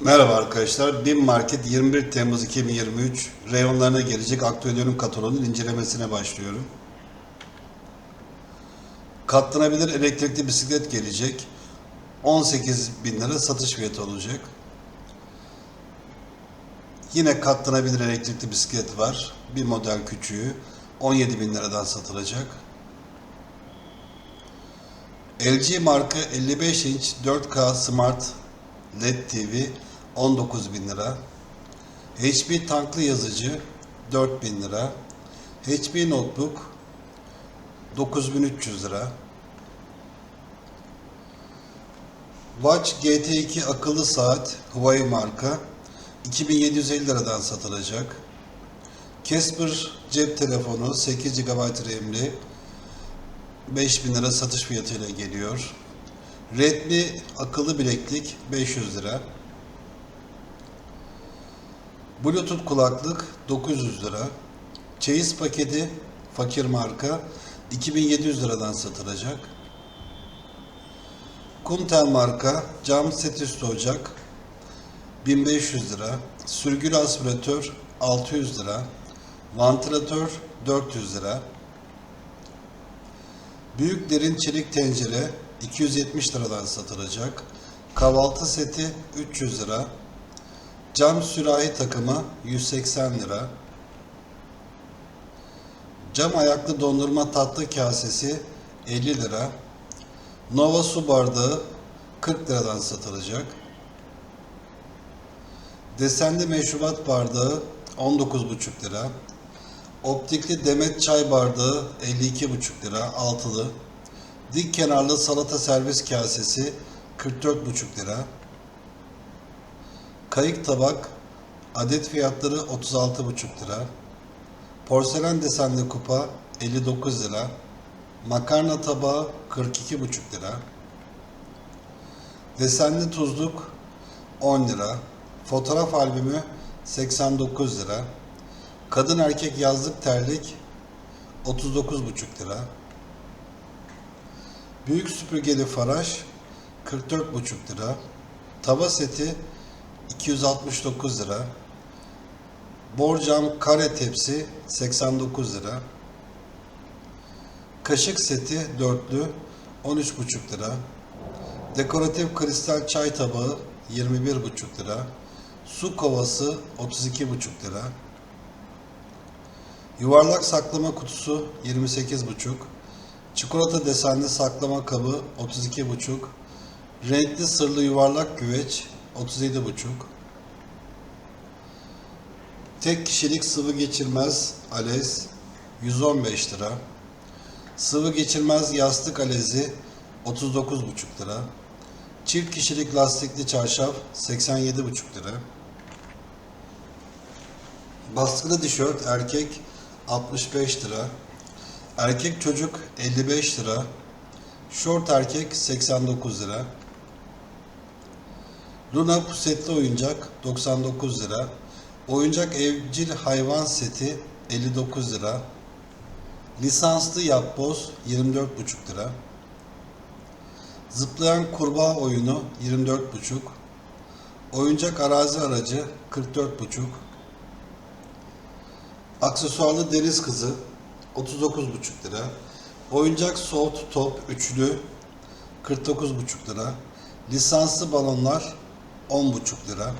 Merhaba arkadaşlar. BİM Market 21 Temmuz 2023 reyonlarına gelecek aktüel ürün kataloğunun incelemesine başlıyorum. Katlanabilir elektrikli bisiklet gelecek. 18 bin lira satış fiyatı olacak. Yine katlanabilir elektrikli bisiklet var. Bir model küçüğü 17 bin liradan satılacak. LG marka 55 inç 4K Smart LED TV 19 bin lira. HP tanklı yazıcı 4 bin lira. HP Notebook 9300 lira. Watch GT2 akıllı saat Huawei marka 2750 liradan satılacak. Casper cep telefonu 8 GB RAM'li 5000 lira satış fiyatıyla geliyor. Redmi akıllı bileklik 500 lira. Bluetooth kulaklık 900 lira. Çeyiz paketi fakir marka 2700 liradan satılacak. Kuntel marka cam set üstü ocak 1500 lira. Sürgülü aspiratör 600 lira. Vantilatör 400 lira. Büyük derin çelik tencere 270 liradan satılacak. Kahvaltı seti 300 lira. Cam sürahi takımı 180 lira. Cam ayaklı dondurma tatlı kasesi 50 lira. Nova su bardağı 40 liradan satılacak. Desenli meşrubat bardağı 19,5 lira. Optikli demet çay bardağı 52,5 lira altılı. Dik kenarlı salata servis kasesi 44,5 lira. Kayık tabak adet fiyatları 36,5 lira. Porselen desenli kupa 59 lira. Makarna tabağı 42,5 lira. Desenli tuzluk 10 lira. Fotoğraf albümü 89 lira. Kadın erkek yazlık terlik 39,5 lira. Büyük süpürgeli faraş 44,5 lira. Tava seti 269 lira. Borcam kare tepsi 89 lira. Kaşık seti dörtlü 13,5 lira. Dekoratif kristal çay tabağı 21,5 lira. Su kovası 32,5 lira. Yuvarlak saklama kutusu 28,5. Çikolata desenli saklama kabı 32,5. Renkli sırlı yuvarlak güveç 37,5. Tek kişilik sıvı geçirmez alez 115 lira. Sıvı geçirmez yastık alezi 39,5 lira. Çift kişilik lastikli çarşaf 87,5 lira. Baskılı tişört erkek 65 lira. Erkek çocuk 55 lira. Şort erkek 89 lira. Luna pusetli oyuncak 99 lira. Oyuncak evcil hayvan seti 59 lira. Lisanslı yapboz 24,5 lira. Zıplayan kurbağa oyunu 24,5. Oyuncak arazi aracı 44,5. Aksesuarlı deniz kızı 39,5 lira. Oyuncak soft top üçlü 49,5 lira. Lisanslı balonlar 10,5 lira.